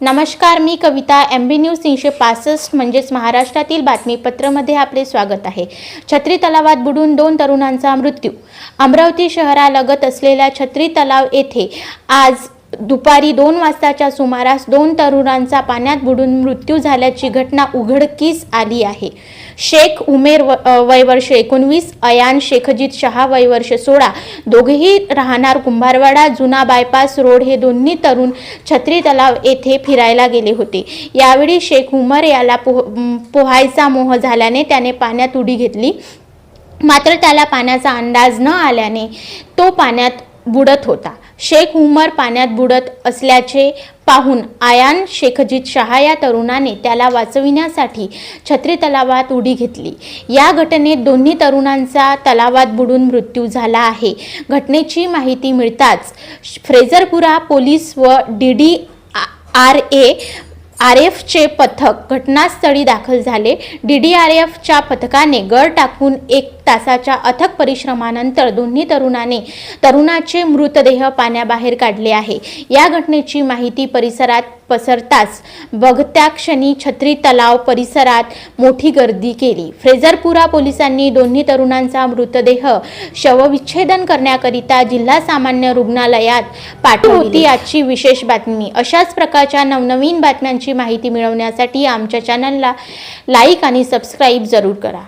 नमस्कार मी कविता एम बी न्यूज तीनशे पासष्ट म्हणजेच महाराष्ट्रातील बातमीपत्रमध्ये आपले स्वागत आहे. छत्री तलावात बुडून दोन तरुणांचा मृत्यू. अमरावती शहरालगत असलेल्या छत्री तलाव येथे आज दुपारी दोन वाजताच्या सुमारास दोन तरुणांचा पाण्यात बुडून मृत्यू झाल्याची घटना उघडकीस आली आहे. शेख उमेर व वय वर्ष एकोणवीस अयान शेखजीत शहा वय वर्ष सोळा दोघेही राहणार कुंभारवाडा जुना बायपास रोड हे दोन्ही तरुण छत्री तलाव येथे फिरायला गेले होते. यावेळी शेख उमर याला पोह पोहायचा मोह झाल्याने त्याने पाण्यात उडी घेतली. मात्र त्याला पाण्याचा अंदाज न आल्याने तो पाण्यात बुडत होता. शेख उमर पाण्यात बुडत असल्याचे पाहून आयान शेखजीत शहा या तरुणाने त्याला वाचविण्यासाठी छत्री तलावात उडी घेतली. या घटनेत दोन्ही तरुणांचा तलावात बुडून मृत्यू झाला आहे. घटनेची माहिती मिळताच फ्रेझरपुरा पोलीस व D D R A R एफचे पथक घटनास्थळी दाखल झाले. डी डी आर एफच्या पथकाने गड टाकून एक तासाच्या अथक परिश्रमानंतर दोन्ही तरुणाने तरुणाचे मृतदेह पाण्याबाहेर काढले आहे. या घटनेची माहिती परिसरात पसरताच बघत्या क्षणी छत्री तलाव परिसरात मोठी गर्दी केली. फ्रेझरपुरा पोलिसांनी दोन्ही तरुणांचा मृतदेह शवविच्छेदन करण्याकरिता जिल्हा सामान्य रुग्णालयात पाठवली आजची विशेष बातमी. अशाच प्रकारच्या नवनवीन बातम्यांची माहिती मिळवण्यासाठी आमच्या चॅनलला लाईक आणि सबस्क्राईब जरूर करा.